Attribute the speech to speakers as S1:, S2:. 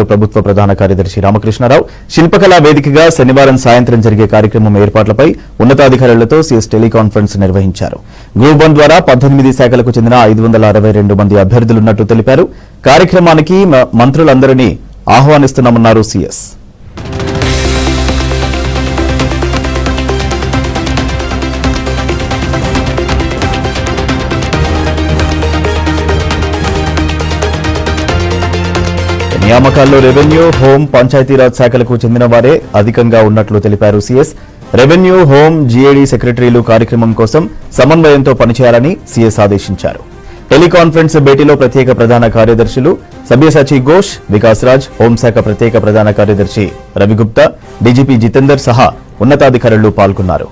S1: ప్రభుత్వ ప్రధాన కార్యదర్శి రామకృష్ణారావు. శిల్పకళా వేదికగా శనివారం సాయంత్రం జరిగే కార్యక్రమం ఏర్పాట్లపై ఉన్నతాధికారులతో సీఎస్ టెలికాన్ఫరెన్స్ నిర్వహించారు. గ్రూప్ వన్ ద్వారా పద్దెనిమిది శాఖలకు చెందిన ఐదు వందల అరవై రెండు మంది అభ్యర్థులున్నట్టు తెలిపారు. కార్యక్రమానికి మంత్రులందరినీ ఆహ్వానిస్తున్నామన్నారు సీఎస్. నియామకాల్లో రెవెన్యూ హోం పంచాయతీరాజ్ శాఖలకు చెందిన వారే అధికంగా ఉన్నట్లు తెలిపారు సీఎస్. రెవెన్యూ హోం జీఏడీ సెక్రటరీలు కార్యక్రమం కోసం సమన్వయంతో పనిచేయాలని సీఎస్ ఆదేశించారు. టెలికాన్ఫరెన్స్ భేటీలో ప్రత్యేక ప్రధాన కార్యదర్శులు సభ్యసాచి ఘోష్ వికాస్ రాజ్ హోంశాఖ ప్రత్యేక ప్రధాన కార్యదర్శి రవిగుప్తా డీజీపీ జితేందర్ సహా ఉన్నతాధికారులు పాల్గొన్నారు.